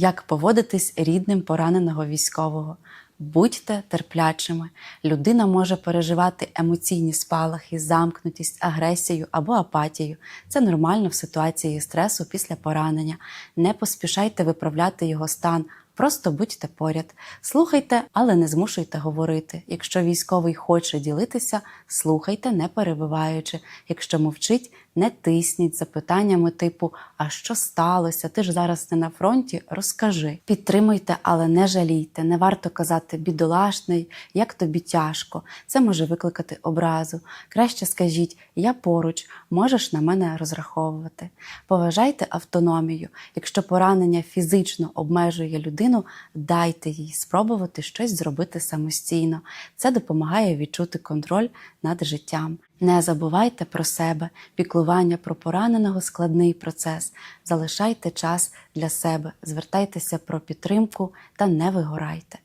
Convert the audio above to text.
Як поводитись рідним пораненого військового? Будьте терплячими. Людина може переживати емоційні спалахи, замкнутість, агресію або апатію. Це нормально в ситуації стресу після поранення. Не поспішайте виправляти його стан. Просто будьте поряд, слухайте, але не змушуйте говорити. Якщо військовий хоче ділитися, слухайте, не перебиваючи. Якщо мовчить, не тисніть запитаннями типу А що сталося? Ти ж зараз не на фронті? Розкажи. Підтримуйте, але не жалійте. Не варто казати бідолашний, як тобі тяжко. Це може викликати образу. Краще скажіть Я поруч, можеш на мене розраховувати. Поважайте автономію. Якщо поранення фізично обмежує людину, дайте їй спробувати щось зробити самостійно. Це допомагає відчути контроль над життям. Не забувайте про себе, піклування про пораненого складний процес. Залишайте час для себе, звертайтеся про підтримку та не вигорайте.